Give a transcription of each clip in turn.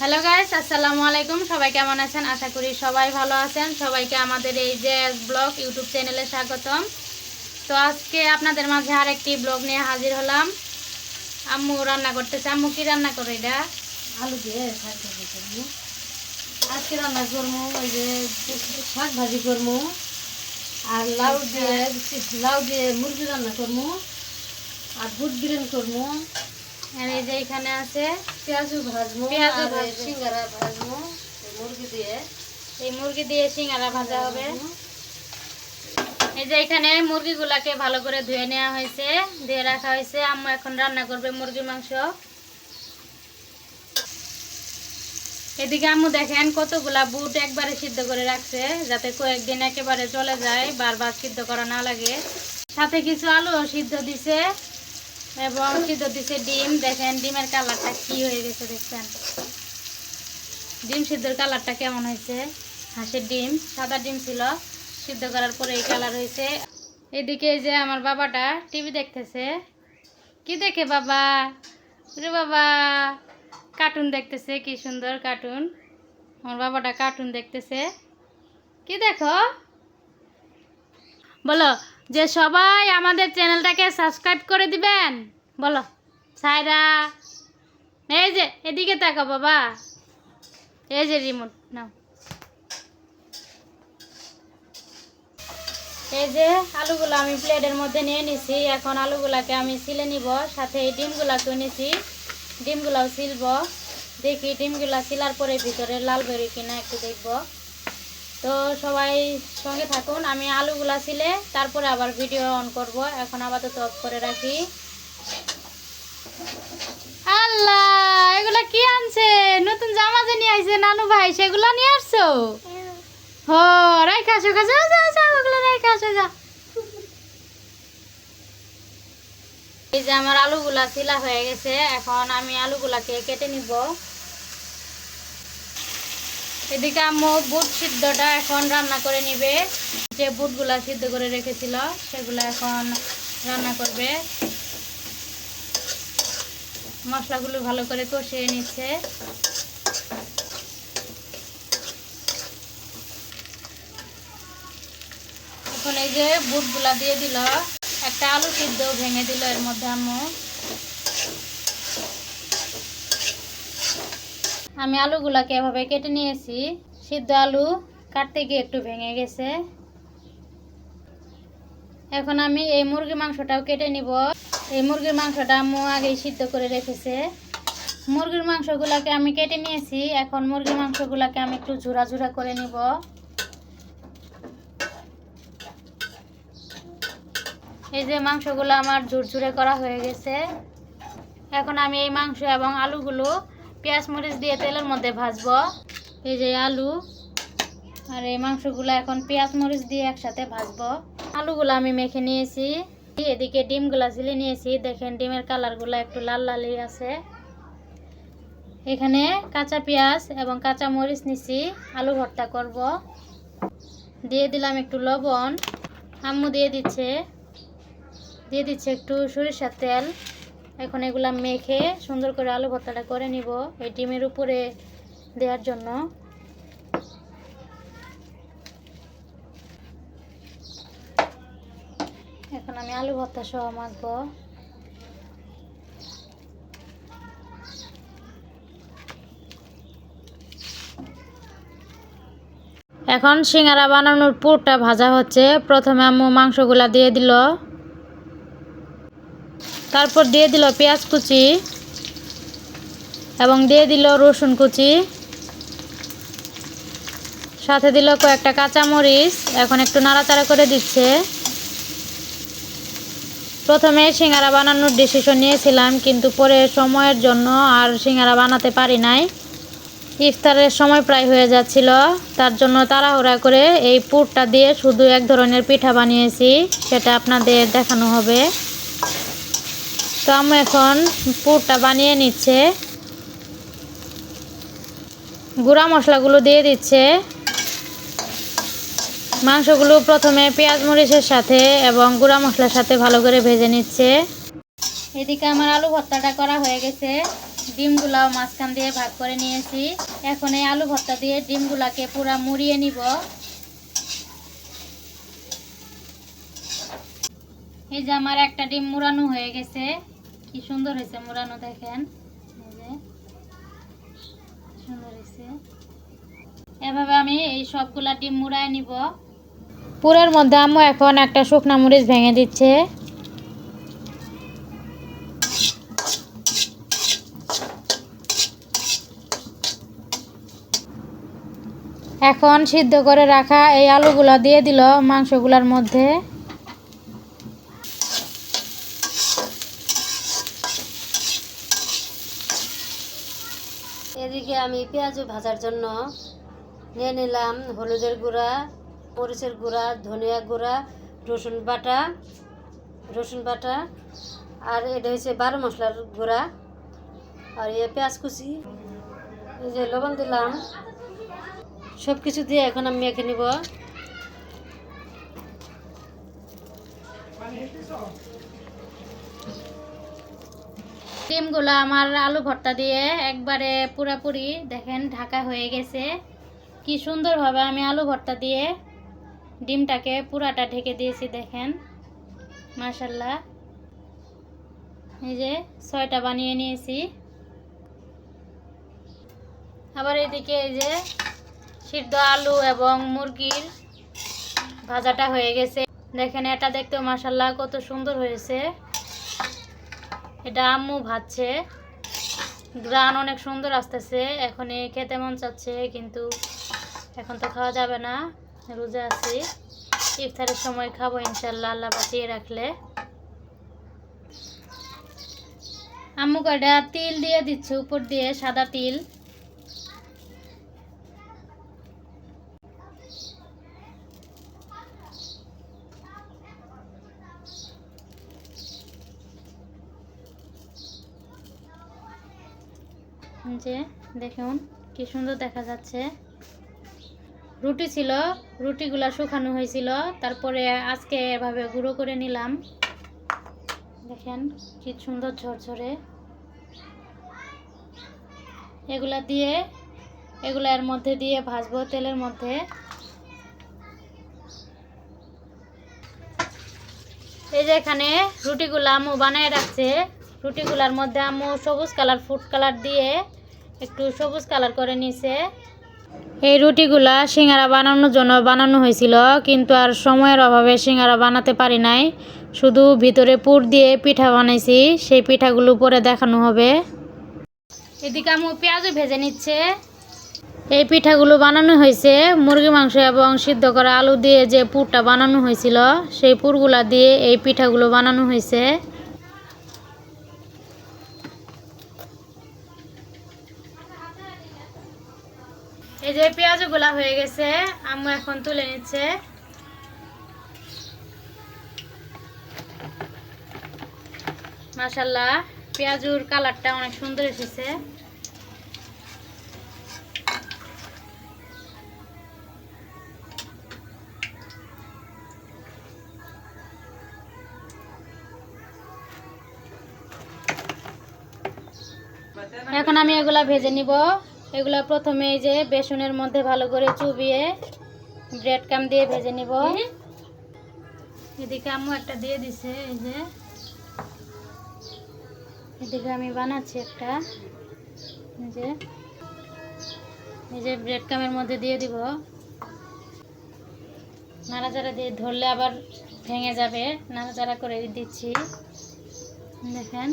Hello guys আসসালামু আলাইকুম। সবাই কেমন আছেন? আশা করি সবাই ভালো আছেন। সবাইকে আমাদের এই যে ব্লগ, ইউটিউব চ্যানেলে স্বাগতম। তো আজকে আপনাদের মাঝে আর একটি ব্লগ নিয়ে হাজির হলাম। আম্মু রান্না করতেছে। আম্মু কি রান্না করে এটা? আলু দিয়ে শাক ভাজি আজকে রান্না করব ওই যে শাক ভাজি করব। আর লাউ দিয়ে লাউ দিয়ে মুরগি রান্না করব। আর বুট বিরিয়ানি করব। আর এই যে এখানে আছে পেঁয়াজও ভাজবো ভাজবো। সিঙ্গারা ভাজবো মুরগি দিয়ে। এই মুরগি দিয়ে সিঙ্গারা ভাজা হবে। এই যে এখানে মুরগিগুলাকে ভালো করে ধুয়ে নেওয়া হয়েছে ধুয়ে রাখা হয়েছে। আম্মু এখন রান্না করবে মুরগির মাংস। এদিকে আম্মু দেখেন কতগুলা বুট একবারে সিদ্ধ করে রাখছে যাতে কয়েকদিন একেবারে চলে যায় বারবার সিদ্ধ করা না লাগে। সাথে কিছু আলু সিদ্ধ দিছে। এবং সিদ্ধ দিছে ডিম, দেখেন ডিমের কালারটা কি হয়ে গেছে দেখছেন? ডিম সিদ্ধর কালারটা কেমন হয়েছে? হাঁসের ডিম, সাদা ডিম ছিল, সিদ্ধ করার পরে এই কালার হয়েছে। এদিকে যে আমার বাবাটা টিভি দেখতেছে। কি দেখে বাবা? রে বাবা কার্টুন দেখতেছে, কি সুন্দর কার্টুন আমার বাবাটা কার্টুন দেখতেছে। কি দেখো? বলো যে সবাই আমাদের চ্যানেলটাকে সাবস্ক্রাইব করে দিবেন। বলো সাইরা এই যে, এদিকে তাকো বাবা। এই যে রিমোট, নাও। এই যে আলুগুলো আমি প্লেটের মধ্যে নিয়ে নিছি, এখন আলুগুলাকে আমি ছিলে নিব, সাথে এই ডিমগুলাকেও নিছি ডিমগুলাও ছিলব দেখি ডিমগুলা ছিলার পরে ভিতরে লাল বেরোয় কিনা একটু দেখব। তো সবাই সঙ্গে থাকুন আমি আলুগুলা ছিলে তারপরে আবার ভিডিও অন করব। এখন আপাতত অফ করে রাখি। আল্লাহ এগুলা কি আনছে? নতুন জামা যে নিয়ে আইছে নানু ভাই সেগুলা নিয়ে আসছো? হো রাইখা আসো যা যা যা ওগুলো রাইখা আসো যা। এই যে আমার আলুগুলা সিলা হয়ে গেছে এখন আমি আলুগুলাকে কেটে নিব। এদিকে আম্মু বুট সিদ্ধটা এখন রান্না করে নিবে। যে বুটগুলা সিদ্ধ করে রেখেছিল, সেগুলো এখন রান্না করবে। মশলাগুলো ভালো করে কষিয়ে নিচ্ছে। এখন এই যে বুটগুলা দিয়ে দিল, একটা আলু সিদ্ধ ভেঙে দিল এর মধ্যে আম্মু। আমি আলুগুলাকে এভাবে কেটে নিয়েছি। সিদ্ধ আলু কাটতে গিয়ে একটু ভেঙে গেছে। এখন আমি এই মুরগি মাংসটাও কেটে নিব। এই মুরগির মাংসটা আম্মু আগেই সিদ্ধ করে রেখেছে। মুরগির মাংসগুলোকে আমি কেটে নিয়েছি। এখন মুরগির মাংসগুলোকে আমি একটু ঝুরা ঝুরা করে নিব। এই যে মাংসগুলো আমার ঝুরঝুরে করা হয়ে গেছে। এখন আমি এই মাংস এবং আলুগুলো পেঁয়াজ মরিচ দিয়ে তেলের মধ্যে ভাজবো। এই যে আলু আর এই মাংসগুলো এখন পেঁয়াজ মরিচ দিয়ে একসাথে ভাজবো। আলুগুলো আমি মেখে নিয়েছি। এদিকে ডিমগুলো ছিলে নিয়েছি। দেখেন ডিমের কালারগুলো একটু লাল লালই আছে। এখানে কাঁচা পেঁয়াজ এবং কাঁচা মরিচ নিছি আলু ভর্তা করব। দিয়ে দিলাম একটু লবণ। আম্মু দিয়ে দিচ্ছে। দিয়ে দিচ্ছে একটু সরিষার তেল। এখন এগুলা মেখে সুন্দর করে আলু ভর্তাটা করে নিব এই ডিমের উপরে দেওয়ার জন্য। এখন আমি আলু ভর্তা সহ মাখবো। এখন সিঙ্গারা বানানোর পুরটা ভাজা হচ্ছে। প্রথমে আম্মু মাংসগুলা দিয়ে দিল। তারপর দিয়ে দিল পেঁয়াজ কুচি এবং দিয়ে দিল রসুন কুচি। সাথে দিল কয়েকটা কাঁচামরিচ। এখন একটু নাড়াচাড়া করে দিচ্ছে। প্রথমে সিঙ্গারা বানানোর ডিসিশন নিয়েছিলাম, কিন্তু পরে সময়ের জন্য আর সিঙ্গারা বানাতে পারি নাই। ইফতারের সময় প্রায় হয়ে যাচ্ছিল। তার জন্য তাড়াহুড়া করে এই পুরটা দিয়ে শুধু এক ধরনের পিঠা বানিয়েছি, সেটা আপনাদের দেখানো হবে। তো আমি এখন পুরটা বানিয়ে নিচ্ছে। গুঁড়া মশলাগুলো দিয়ে দিচ্ছে। মাংসগুলো প্রথমে পেঁয়াজ মরিচের সাথে এবং গুঁড়া মশলার সাথে ভালো করে ভেজে নিচ্ছে। এদিকে আমার আলু ভর্তাটা করা হয়ে গেছে। ডিমগুলাও মাঝখান দিয়ে ভাগ করে নিয়েছি। এখন এই আলু ভর্তা দিয়ে ডিমগুলাকে পুরা মুড়িয়ে নিব। এই যে আমার একটা ডিম মুড়ানো হয়ে গেছে। কি সুন্দর হয়েছে মুড়ানো দেখেন? সুন্দর হয়েছে। এভাবে আমি এই সবগুলা ডিম মুড়ায় নিব। পুরের মধ্যে আম্মু এখন একটা শুকনা মরিচ ভেঙে দিচ্ছে। এখন সিদ্ধ করে রাখা এই আলুগুলা দিয়ে দিল মাংসগুলার মধ্যে এদিকে আমি পেঁয়াজু ভাজার জন্য নিয়ে নিলাম হলুদের গুঁড়া, মরিচের গুঁড়া, ধনিয়া গুঁড়া, রসুন বাটা রসুন বাটা, আর এটা হচ্ছে বারো মশলার গুঁড়া, আর এ পেঁয়াজ কুচি, এই যে লবণ দিলাম সব কিছু দিয়ে এখন আমি মেখে নিব। ডিমগুলো আমার আলু ভর্তা দিয়ে একবারে পুরাপুরি দেখেন ঢাকা হয়ে গেছে। কি সুন্দরভাবে আমি আলু ভর্তা দিয়ে ডিমটাকে পুরাটা ঢেকে দিয়েছি দেখেন। মাশাল্লাহ এই যে ছয়টা বানিয়ে নিয়েছি। আবার এদিকে এই যে সিদ্ধ আলু এবং মুরগির ভাজাটা হয়ে গেছে। দেখেন এটা দেখতেও মাশাল্লাহ কত সুন্দর হয়েছে। এটা আম্মু ভাজছে। গ্রান অনেক সুন্দর আসতেছে। এখন খেতে মন চাচ্ছে, কিন্তু এখন তো খাওয়া যাবে না। রোজা আছি। ইফতারের সময় খাব ইনশাল্লাহ আল্লাহ বাঁচিয়ে রাখলে। আম্মু কয়টা? তিল দিয়ে দিচ্ছে, উপর দিয়ে সাদা তিল যে দেখুন, কি সুন্দর দেখা যাচ্ছে। রুটি ছিল, রুটিগুলা শুকানো হয়েছিল, তারপরে আজকে এভাবে গুঁড়ো করে নিলাম। দেখেন, কি সুন্দর ঝরঝরে। এগুলা দিয়ে, এগুলা এর মধ্যে দিয়ে ভাজবো তেলের মধ্যে। এই যে এখানে রুটিগুলো আম্মু বানায় রাখছে, রুটিগুলার মধ্যে আম্মু সবুজ কালার, ফুড কালার দিয়ে একটু সবুজ কালার করে নিছে। এই রুটিগুলা সিঙ্গারা বানানোর জন্য বানানো হয়েছিল, কিন্তু আর সময়ের অভাবে সিঙ্গারা বানাতে পারি নাই। শুধু ভিতরে পুর দিয়ে পিঠা বানাইছি, সেই পিঠাগুলো পরে দেখানো হবে। এদিকে আম্মু পেঁয়াজও ভেজে নিচ্ছে। এই পিঠাগুলো বানানো হয়েছে মুরগি মাংস এবং সিদ্ধ করা আলু দিয়ে যে পুরটা বানানো হয়েছিল, সেই পুরগুলা দিয়ে এই পিঠাগুলো বানানো হয়েছে। এই যে পেঁয়াজ পেঁয়াজগুলা হয়ে গেছে, আম্মু এখন তুলে নিচ্ছে। মাশাল্লাহ পেঁয়াজুর কালারটা অনেক সুন্দর এসেছে। এখন আমি এগুলা ভেজে নিব। এগুলা প্রথমে এই যে বেসনের মধ্যে ভালো করে চুবিয়ে ব্রেড কাম দিয়ে ভেজে নিব। এদিকে আম্মু একটা দিয়ে দিছে এই যে। এদিকে আমি বানাচ্ছি একটা। এই যে। এই যে ব্রেড কামের মধ্যে দিয়ে দিব। নাড়াচাড়া দিয়ে ধরলে আবার ভেঙে যাবে। নাড়াচাড়া করে দিচ্ছি। দেখেন।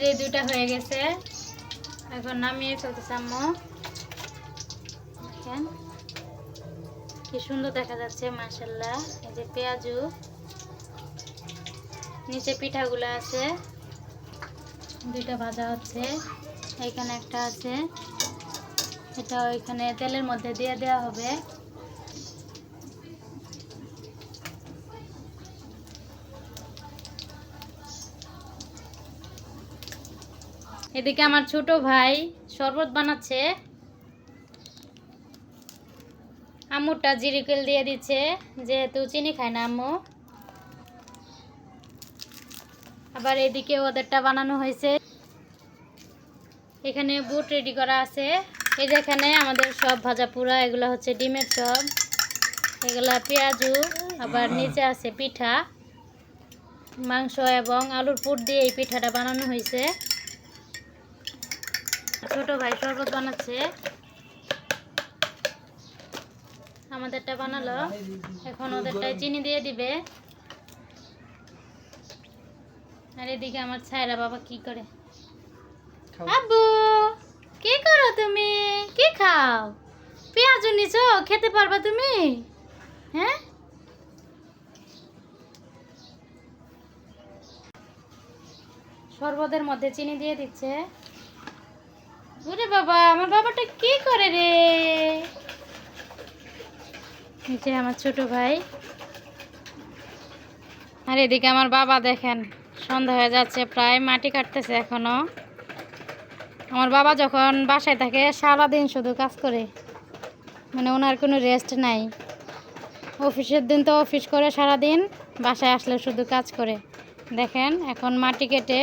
যে দুইটা হয়ে গেছে। এখন নামিয়ে ফেলতেছে আম্মু। দেখেন কি সুন্দর দেখা যাচ্ছে মাসাল্লাহ এই যে পেঁয়াজু, নিচে পিঠাগুলো আছে। দুইটা ভাজা হচ্ছে, এখানে একটা আছে। এটা ওইখানে তেলের মধ্যে দিয়ে দেওয়া হবে। এদিকে আমার ছোট ভাই শরবত বানাচ্ছে। আম্মুরটা জিরিকেল দিয়ে দিচ্ছে যেহেতু চিনি খায় না আম্মু। আবার এদিকে ওদেরটা বানানো হয়েছে। এখানে বুট রেডি করা আছে। এই যে এখানে আমাদের সব ভাজা পুরা এগুলো হচ্ছে ডিমের চপ। এগুলা পেঁয়াজু আবার নিচে আছে পিঠা। মাংস এবং আলুর পুর দিয়ে এই পিঠাটা বানানো হয়েছে। ছোট ভাই শরবত বানাচ্ছে। আমাদেরটা বানালো। এখন ওদেরটাই চিনি দিয়ে দিবে। আর এদিকে আমার ছায়রা বাবা কি করে? আব্বু কি করো তুমি? কি খাও? পেঁয়াজ নিছো খেতে পারবা তুমি? হ্যাঁ? শরবতের মধ্যে চিনি দিয়ে দিচ্ছে। ওরে বাবা, আমার বাবাটা কি করে রে? যে আমার ছোট ভাই। আর এদিকে আমার বাবা দেখেন, সন্ধ্যা হয়ে যাচ্ছে, প্রায় মাটি কাটতেছে এখনও। আমার বাবা যখন বাসায় থাকে, সারাদিন শুধু কাজ করে। মানে ওনার কোনো রেস্ট নাই। অফিসের দিন তো অফিস করে সারাদিন, বাসায় আসলে শুধু কাজ করে। দেখেন, এখন মাটি কেটে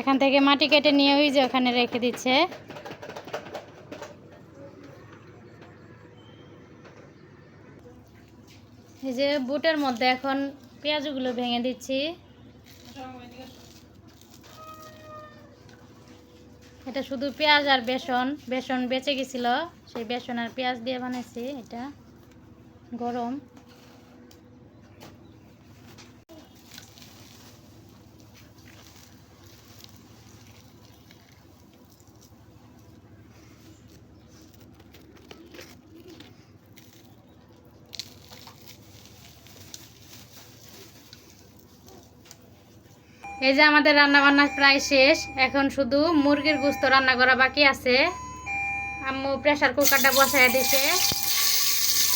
এখান থেকে মাটি কেটে নিয়ে ওই যে ওখানে রেখে দিচ্ছে। এই যে বুটের মধ্যে এখন পেঁয়াজগুলো ভেঙে দিচ্ছি। এটা শুধু পেঁয়াজ আর বেসন বেসন বেঁচে গেছিল, সেই বেসন আর পেঁয়াজ দিয়ে বানাইছি এটা। গরম। এই যে আমাদের রান্না বান্না প্রায় শেষ। এখন শুধু মুরগির গুস্ত রান্না করা বাকি আছে। আম্মু প্রেসার কুকারটা বসায় দিছে।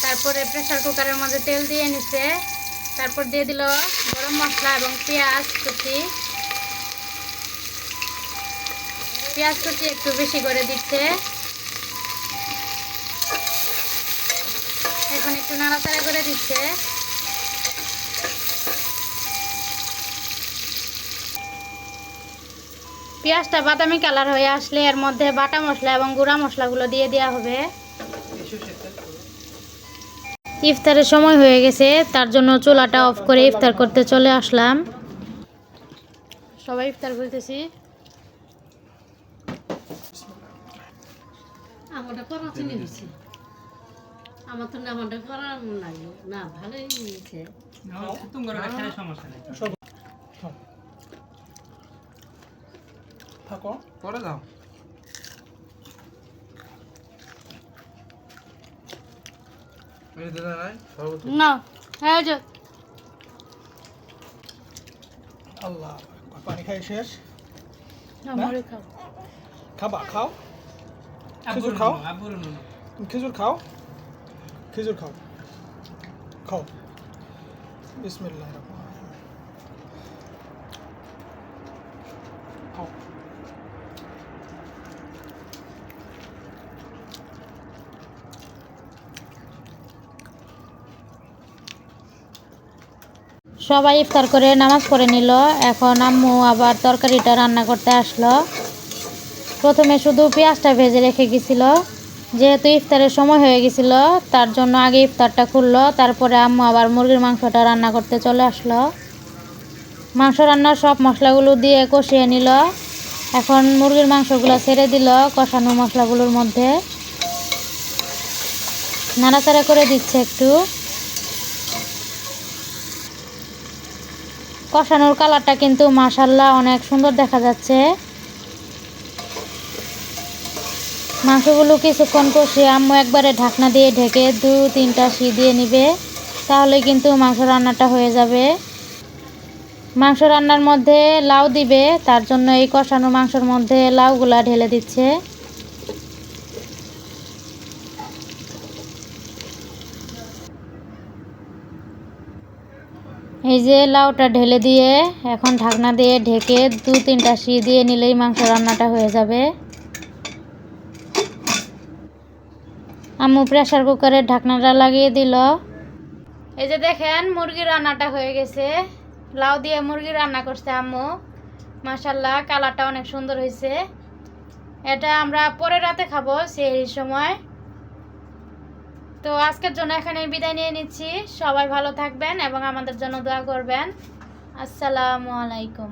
তারপরে প্রেসার কুকারের মধ্যে তেল দিয়ে নিছে। তারপর দিয়ে দিল গরম মশলা এবং পেঁয়াজ কুচি। পেঁয়াজ কুচি একটু বেশি করে দিচ্ছে। এখন একটু নাড়াচাড়া করে দিচ্ছে। পেঁয়াজটা বাদামি কালার হয়ে আসলে এর মধ্যে বাটা মশলা এবং গুঁড়া মশলাগুলো দিয়ে দেওয়া হবে। ইফতারের সময় হয়ে গেছে তার জন্য চুলাটা অফ করে ইফতার করতে চলে আসলাম। সবাই ইফতার বলতেছি আমারটা করা চিনি হয়েছে আমার তো না আমারটা করা লাগল না ভালোই হয়েছে। থাকো। পরে দাও। না হ্যাঁ যে। আল্লাহ পানি খাই শেষ? খাও। খাবা খাও। খেজুর খাও। খেজুর খাও। খেজুর খাও। খাও। বিসমিল্লাহ সবাই ইফতার করে নামাজ পড়ে নিল। এখন আম্মু আবার তরকারিটা রান্না করতে আসলো। প্রথমে শুধু পেঁয়াজটা ভেজে রেখে গেছিল। যেহেতু ইফতারের সময় হয়ে গেছিল, তার জন্য আগে ইফতারটা খুললো, তারপরে আম্মু আবার মুরগির মাংসটা রান্না করতে চলে আসলো। মাংস রান্নার সব মশলাগুলো দিয়ে কষিয়ে নিল। এখন মুরগির মাংসগুলো ছেড়ে দিল কষানো মশলাগুলোর মধ্যে। নাড়াচাড়া করে দিচ্ছে একটু। কষানোর কালারটা কিন্তু মাশাল্লাহ অনেক সুন্দর দেখা যাচ্ছে। মাংসগুলো কিছুক্ষণ কষিয়ে আম্মু একবারে ঢাকনা দিয়ে ঢেকে দু তিনটা সি দিয়ে নিবে, তাহলে কিন্তু মাংস রান্নাটা হয়ে যাবে। মাংস রান্নার মধ্যে লাউ দিবে, তার জন্য এই কষানো মাংসের মধ্যে লাউগুলা ঢেলে দিচ্ছে। এই যে লাউটা ঢেলে দিয়ে এখন ঢাকনা দিয়ে ঢেকে দু তিনটা সি দিয়ে নিলেই মাংস রান্নাটা হয়ে যাবে। আম্মু প্রেসার কুকারের ঢাকনাটা লাগিয়ে দিল। এই যে দেখেন, মুরগি রান্নাটা হয়ে গেছে। লাউ দিয়ে মুরগি রান্না করছে আম্মু। মাসাল্লাহ কালারটা অনেক সুন্দর হয়েছে। এটা আমরা পরে রাতে খাব সেই সময়। তো আজকের জন্য এখানে বিদায় নিয়ে নিচ্ছি। সবাই ভালো থাকবেন এবং আমাদের জন্য দোয়া করবেন। আসসালামু আলাইকুম।